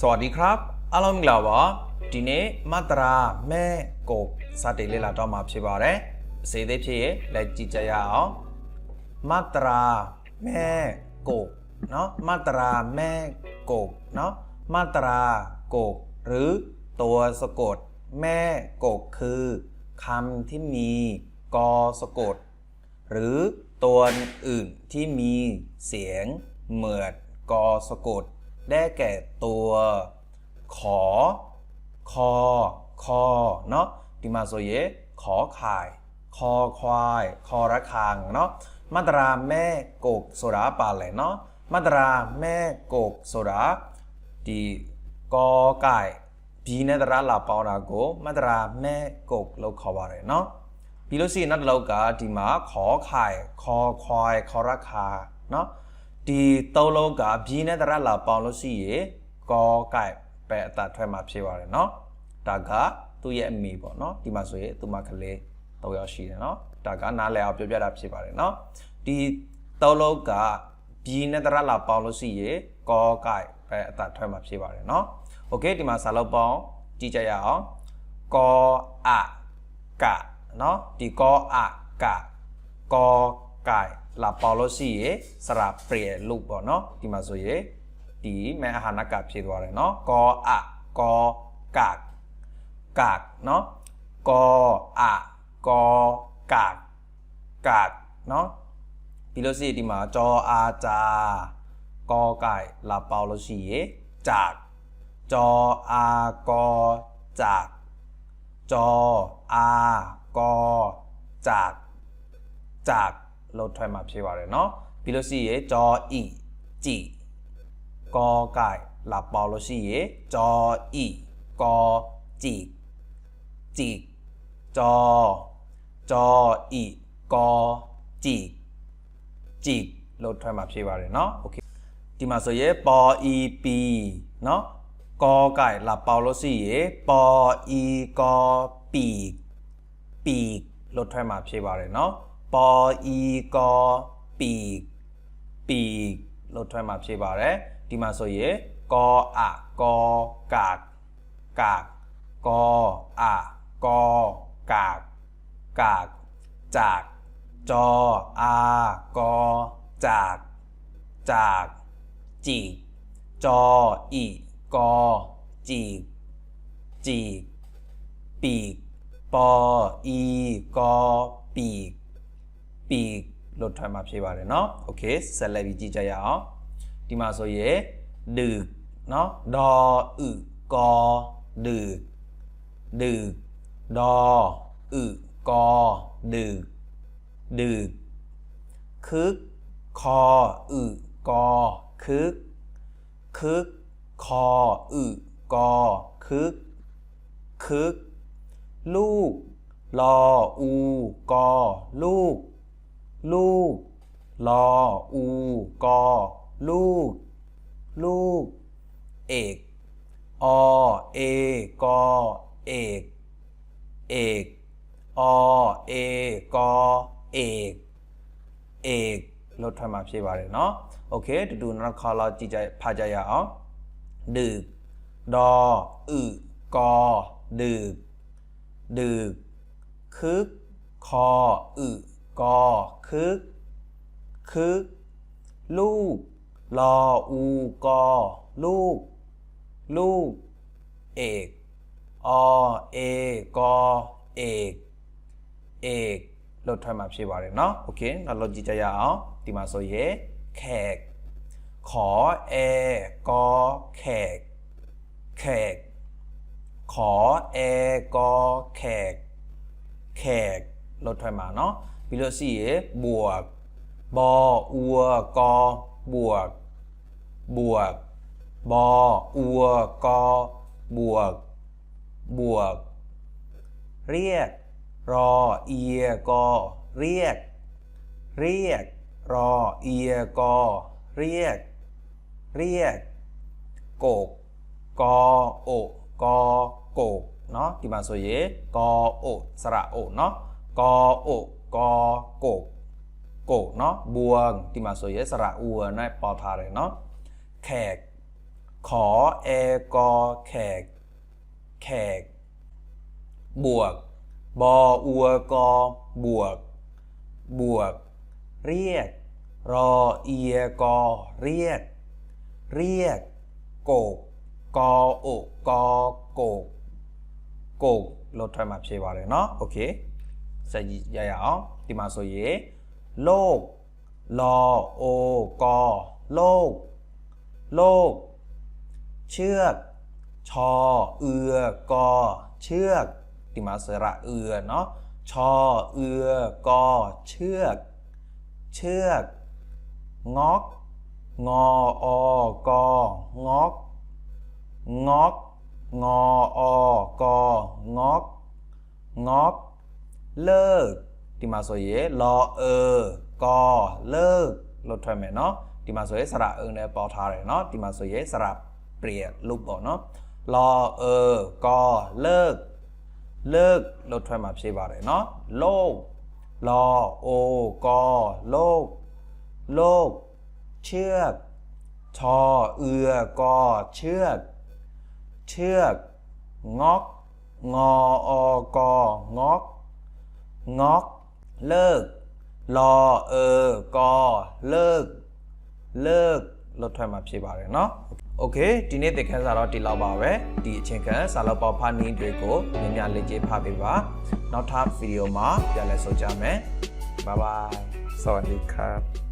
สวัสดีครับအားလုံးမင်္ဂလာပါဒီနေ့မတရာမဲကိုစတင်လေ့လာတော့မှာဖြစ်ပါတယ်အစီအသေးဖြစ်ရလက်ကြည့်ကြရအောင်မတရာမဲကိုเนาะมตราแม่กกเนาะมาตรากก หรือตัวสะกด แม่กกคือคำที่มีกอสะกด หรือตัวอื่นที่มีเสียงเหมือนกอสะกด ได้แก่ตัว ขอ คอ คอ เนาะဒီမှာဆိုရင်ขอไข่คอควาย คอระฆังเนาะมาตราแม่กกဆိုတာပါလဲเนาะมาตราแม่กกဆိုတာဒီกอไก่ဘီနဲ့တရလာပေါင်းတာကိုมาตราแม่กกလို့ခေါ်ပါတယ်เนาะပြီးလို့ရှိရင်နောက်တစ်လောက်ကဒီမှာขอไข่คอควายคอระฆาเนาะ ဒီသုံးလုံးကဘီနဲ့တရလာပေါင်းလို့ရှိရင်กอไก่ပဲအတထွက်มาဖြစ်ပါတယ်เนาะဒါကသူ့ရဲ့အမိပေါ့เนาะဒီမှာဆိုရင်သူမကလေးတော့ရောက်ရှိတယ်เนาะဒါကနားလည်အောင်ပြောပြတာဖြစ်ပါတယ်เนาะဒီသုံးလုံးကဘီနဲ့တရလာပေါင်းလို့ရှိရင်กอไก่ပဲအတထွက်มาဖြစ်ပါတယ်เนาะโอเคဒီမှာစာလုံးပေါင်းကြည့်ကြရအောင်กออะกะเนาะဒီกออะกะกอไก่ လာပေါင်းလို့ရှိရင်စရာเปลี่ยนรูปပေါ့เนาะဒီမှာဆိုရင်ဒီမဲအာဟာနကဖြစ်သွားတယ်เนาะกออะกอกากกากเนาะกออะกอกากกากเนาะပြီးလို့ရှိရင်ဒီမှာจออาจากอไก่လာပေါင်းလို့ရှိရင်จากจออากอจาก จออากอจากจาก ลดถอยมาဖြစ်ပါတယ်เนาะပြီးလို့ရှိရင်จออีจีกอไก่လာပေါင်းလို့ရှိရင်จออีกอจีจีจอจออีกอจีจีลดถอยมาဖြစ်ပါတယ်เนาะโอเคဒီမှာဆိုရင်ปออีปีเนาะกอไก่လာပေါင်းလို့ရှိရင်ปออีกอปีกปีกลดถอยมาဖြစ်ပါတယ်เนาะ ปออีกอปีกปีกลดถอยมาဖြစ်ပါတယ်ဒီမှာဆိုရင်กออะกอกากกากกออะกอกากกากจากจออากอจากจากจีกจออีกอจีกจีกปีกปออีกอปีก ปีกลดถอยมาဖြစ်ပါတယ်เนาะโอเคဆက်လက်ပြီးကြည့်ကြရအောင်ဒီမှာဆိုရင်ดึกเนาะดออึกอดึกดึกดออึกอดึกดึกคึกคออึกอคึก คึก คอ อึ กอ คึก คึก ลูก ลอ อู กอ ลูก ลูก ลอ อู กอ ลูก ลูก เอก อ เอกอ เอก เอก อ เอกอ เอก เอกลดถอยมาဖြစ်ပါတယ်เนาะโอเคတူတူနောက်တစ်ခါလောက်ကြည့်ကြဖာကြရအောင်ดึกดออึกอดึกดึกคึก คอ อึ กอ คึก คึก ลูก ลอ อู กอ ลูก ลูก เอก อ เอกอ เอก เอกลดถอยมาဖြစ်ပါတယ်เนาะโอเคနောက်လောက်ကြည့်ကြရအောင်ဒီမှာဆိုရင်แขก ขอแอกอแขก แขก ขอแอกอแขก แขกลดถอยมาเนาะ วิโรสีบวกบอัวกอบวก บวกบอัวกอบวก บวก เรียก รอเอียกอเรียก เรียก รอเอียกอเรียก เรียก โกกกอโอกอโกกเนาะที่มาโซเยกอโอสระโอเนาะกอโอ กโกกโกกเนาะบวงที่มาสวยสระอัวในปอทาเลยเนาะแขก ขอแอกอแขก แขก บวก บออัวกอบวก บวก เรียก รอเอียกอเรียก เรียก โกกกออกอโกกโกกเราถอยมาเชวาเลยเนาะโอเค ဆက်ရရအောင်ဒီမှာဆိုရင်โลกลอโอกอโลก โลก เชือก ชอ เอือกอ เชือกဒီမှာสระเอือเนาะชอ เอือกอ เชือก เชือก งอก งออกองอก งอก งออกองอก งอก เลิกဒီမှာဆိုရင်လောเออกอเลิกလို့ထွက်မယ်เนาะဒီမှာဆိုရင်စระအုံနဲ့ပေါ်ထားတယ်เนาะဒီမှာဆိုရင်စระเปลี่ยนรูปပေါ့เนาะလောเออกอเลิก เลิกလို့ထွက်มาဖြစ်ပါတယ်เนาะโลกลอโอกอโลก โลก เชือก ชอเอือกอ เชือก เชือก งอก งออกองอก งอก เลิก รอเออกอ เลิก เลิกလို့ထွက်มาဖြစ်ပါတယ်เนาะโอเคဒီနေ့သင်ခန်းစာတော့ဒီလောက်ပါပဲဒီအချိန်ခန်းစာလောက်ပေါ်ဖာနင်းတွေကိုမြင်များလေ့ကျင့်ဖတ်ပေးပါနောက်ထပ်ဗီဒီယိုမှာပြန်လည်ဆုံကြမယ်ဘိုင်ဘိုင်စวัสดีครับ